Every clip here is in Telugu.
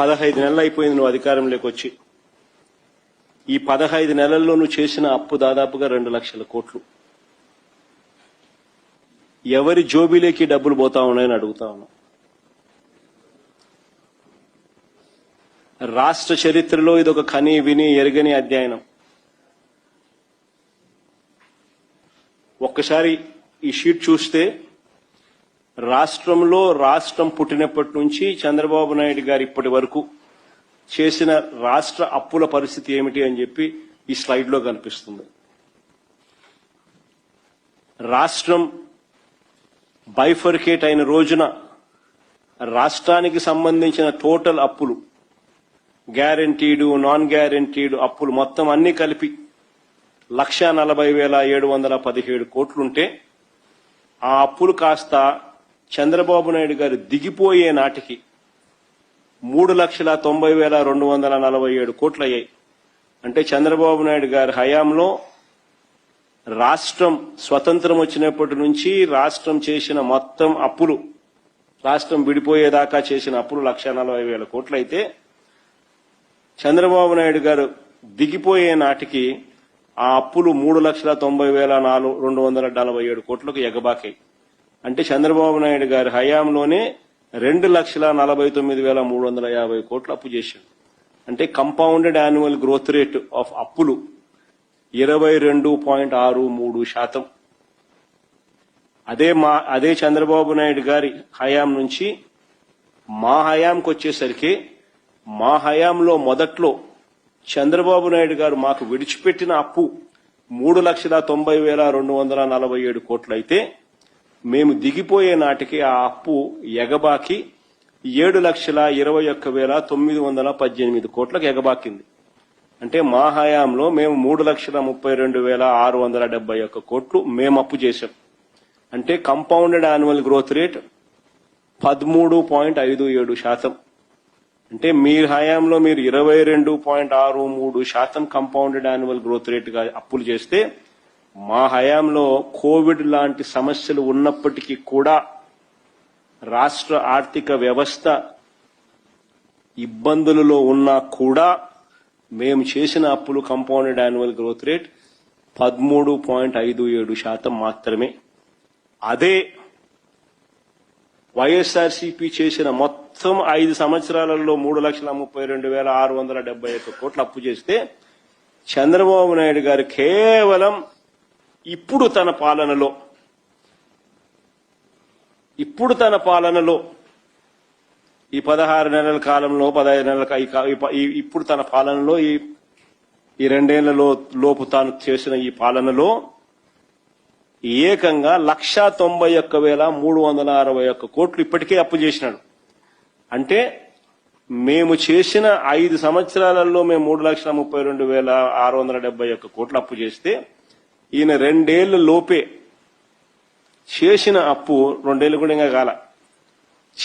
పదహైదు నెలలు అయిపోయింది నువ్వు అధికారంలోకి వచ్చి. ఈ పదహైదు నెలల్లో నువ్వు చేసిన అప్పు దాదాపుగా రెండు లక్షల కోట్లు. ఎవరి జోబీలోకి డబ్బులు పోతా ఉన్నాయని అడుగుతా ఉన్నా రాష్ట్ర చరిత్రలో ఇది ఒక కని విని ఎరగని అధ్యయనం. ఒక్కసారి ఈ షీట్ చూస్తే రాష్ట్రంలో రాష్ట్రం పుట్టినప్పటి నుంచి చంద్రబాబు నాయుడు గారు ఇప్పటి వరకు చేసిన రాష్ట్ర అప్పుల పరిస్థితి ఏమిటి అని చెప్పి ఈ స్లైడ్లో కనిపిస్తుంది. రాష్ట్రం బైఫర్కేట్ అయిన రోజున రాష్ట్రానికి సంబంధించిన టోటల్ అప్పులు గ్యారంటీడు నాన్ గ్యారంటీడు అప్పులు మొత్తం అన్ని కలిపి లక్ష నలభై వేల ఏడు వందల పదిహేడు కోట్లుంటే ఆ అప్పులు కాస్త చంద్రబాబు నాయుడు గారు దిగిపోయే నాటికి మూడు లక్షల తొంభై వేల రెండు వందల నలభై ఏడు కోట్లు అయ్యాయి అంటే చంద్రబాబు నాయుడు గారి హయాంలో రాష్ట్రం స్వతంత్రం వచ్చినప్పటి నుంచి రాష్ట్రం చేసిన మొత్తం అప్పులు రాష్ట్రం విడిపోయేదాకా చేసిన అప్పులు లక్ష నలభై వేల కోట్లు అయితే చంద్రబాబు నాయుడు గారు దిగిపోయే నాటికి ఆ అప్పులు మూడు లక్షల తొంభై వేల నాలుగు రెండు వందల నలభై ఏడు కోట్లకు ఎగబాకాయి. అంటే చంద్రబాబు నాయుడు గారి హయాంలోనే రెండు లక్షల నలభై తొమ్మిది వేల మూడు వందల యాభై కోట్లు అప్పు చేశాడు. అంటే compounded annual growth rate of అప్పులు ఇరవై రెండు పాయింట్ ఆరు మూడు శాతం. అదే మా అదే చంద్రబాబు నాయుడు గారి హయాం నుంచి మా హయాంకి వచ్చేసరికి మా హయాంలో మొదట్లో చంద్రబాబు నాయుడు గారు మాకు విడిచిపెట్టిన అప్పు మూడు లక్షల తొంభై వేల రెండు వందల నలభై ఏడు కోట్లయితే మేము దిగిపోయే నాటికి ఆ అప్పు ఎగబాకి ఏడు లక్షల ఇరవై ఒక్క వేల తొమ్మిది వందల పద్దెనిమిది కోట్లకు ఎగబాకింది. అంటే మా హయాంలో మేము మూడు లక్షల ముప్పై రెండు వేల ఆరు వందల డెబ్బై ఒక్క కోట్లు మేము అప్పు చేశాం. అంటే కంపౌండెడ్ యాన్యువల్ గ్రోత్ రేట్ పదమూడు పాయింట్ ఐదు ఏడు శాతం. అంటే మీ హయాంలో మీరు ఇరవై రెండు పాయింట్ ఆరు మూడు శాతం కంపౌండెడ్ యాన్యువల్ గ్రోత్ రేట్గా అప్పులు చేస్తే మా హయాంలో కోవిడ్ లాంటి సమస్యలు ఉన్నప్పటికీ కూడా రాష్ట్ర ఆర్థిక వ్యవస్థ ఇబ్బందులలో ఉన్నా కూడా మేము చేసిన అప్పులు కంపౌండెడ్ యాన్యువల్ గ్రోత్ రేట్ పదమూడు పాయింట్ ఐదు ఏడు శాతం మాత్రమే. అదే వైఎస్ఆర్సీపీ చేసిన మొత్తం ఐదు సంవత్సరాలలో మూడు లక్షల ముప్పై రెండు వేల ఆరు వందల డెబ్బై ఒక్క కోట్లు అప్పు చేస్తే చంద్రబాబు నాయుడు గారు కేవలం ఇప్పుడు తన పాలనలో. ఇప్పుడు తన పాలనలో. ఈ పదహారు నెలల కాలంలో పదహైదు నెలల ఇప్పుడు తన పాలనలో ఈ ఈ రెండేళ్ళలో లోపు తాను చేసిన ఈ పాలనలో ఏకంగా లక్షా తొంభై ఒక్క వేల మూడు వందల అరవై ఒక్క కోట్లు ఇప్పటికే అప్పు చేసినాడు. అంటే మేము చేసిన ఐదు సంవత్సరాలలో మేము మూడు లక్షల ముప్పై రెండు వేల ఆరు వందల డెబ్బై ఒక్క కోట్లు అప్పు చేస్తే ఈయన రెండేళ్ళ లోపే చేసిన అప్పు రెండేళ్ళు కూడా ఇంకా కాల.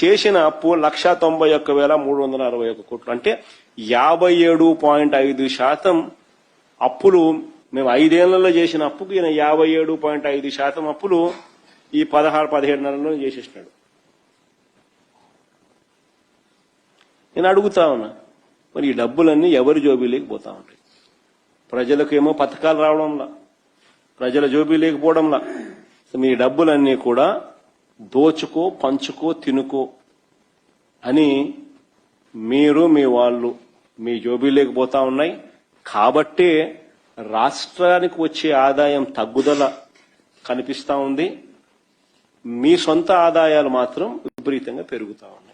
చేసిన అప్పు లక్ష తొంభై ఒక్క వేల మూడు వందల అరవై ఒక్క కోట్లు. అంటే యాభై ఏడు పాయింట్ ఐదు శాతం అప్పులు మేము ఐదేళ్ళలో చేసిన అప్పుకి ఈయన యాభై ఏడు పాయింట్ ఐదు శాతం అప్పులు ఈ పదహారు పదిహేడు నెలల్లో చేసేసినాడు. నేను అడుగుతా ఉన్నా మరి ఈ డబ్బులన్నీ ఎవరి జోబీలోకి పోతా ఉంటాయి? ప్రజలకు ఏమో పథకాలు రావడంలా. ప్రజల జోబీ లేకపోవడంలా. మీ డబ్బులన్నీ కూడా దోచుకో పంచుకో తినుకో అని మీరు మీ వాళ్ళు మీ జోబీ లేకపోతా ఉన్నాయి. కాబట్టే రాష్ట్రానికి వచ్చే ఆదాయం తగ్గుదల కనిపిస్తా ఉంది. మీ సొంత ఆదాయాలు మాత్రం విపరీతంగా పెరుగుతా ఉన్నాయి.